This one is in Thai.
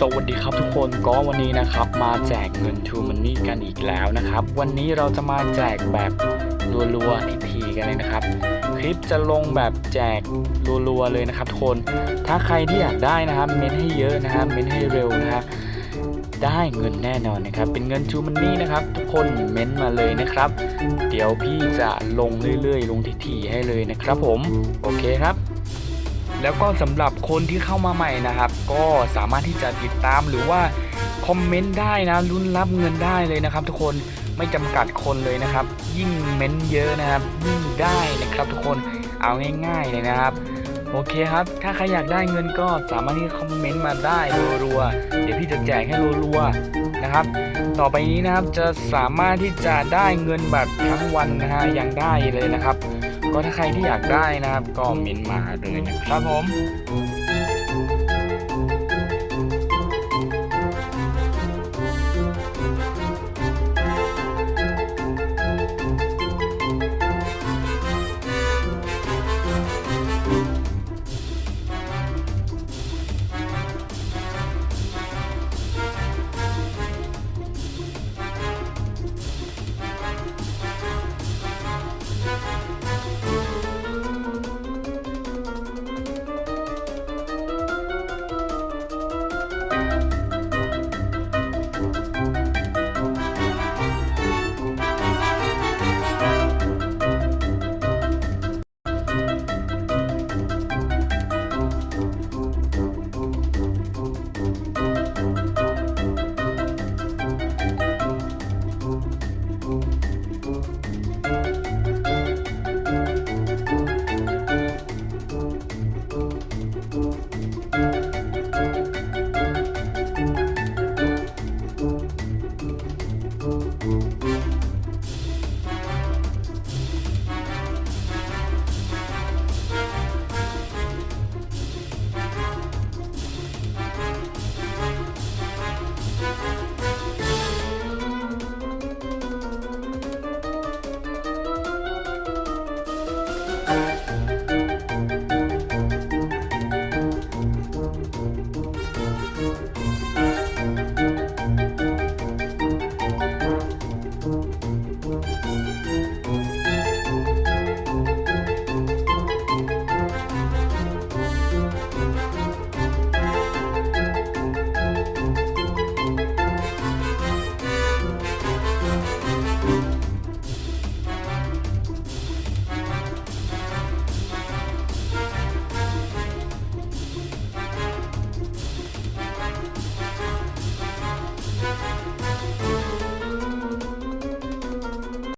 สวัสดีครับทุกคนก็วันนี้นะครับมาแจกเงิน True Money กันอีกแล้วนะครับ วันนี้เราจะมาแจกแบบรัวๆทีๆกันเลยนะครับ คลิปจะลงแบบแจกรัวๆเลยนะครับทุกคนถ้าใครที่อยากได้นะครับ เม้นให้เยอะนะครับเม้นให้เร็วนะครับได้เงินแน่นอนนะครับ เป็นเงิน True Money นะครับ ทุกคนเม้นมาเลยนะครับ เดี๋ยวพี่จะลงเรื่อยๆ ลงทีๆให้เลยนะครับ ผมโอเคครับ แล้วก็สำหรับคนที่เข้ามาใหม่นะครับ ก็สามารถที่จะติดตามหรือว่าคอมเมนต์ได้นะลุ้นรับเงินได้เลยนะครับ ทุกคนไม่จำกัดคนเลยนะครับ ยิ่งเม้นเยอะนะครับยิ่งได้นะครับทุกคนเอาง่าย ๆเลยนะครับโอเคครับ ถ้าใครอยากได้เงินก็สามารถที่คอมเมนต์มาได้รัวๆ เดี๋ยวพี่จะแจกให้รัวๆนะครับ ต่อไปนี้นะครับจะสามารถที่จะได้เงินแบบทั้งวันนะฮะยังได้เลยนะครับ ก็ถ้าใครที่อยากได้นะครับ ก็เมนมาเลยนะครับผม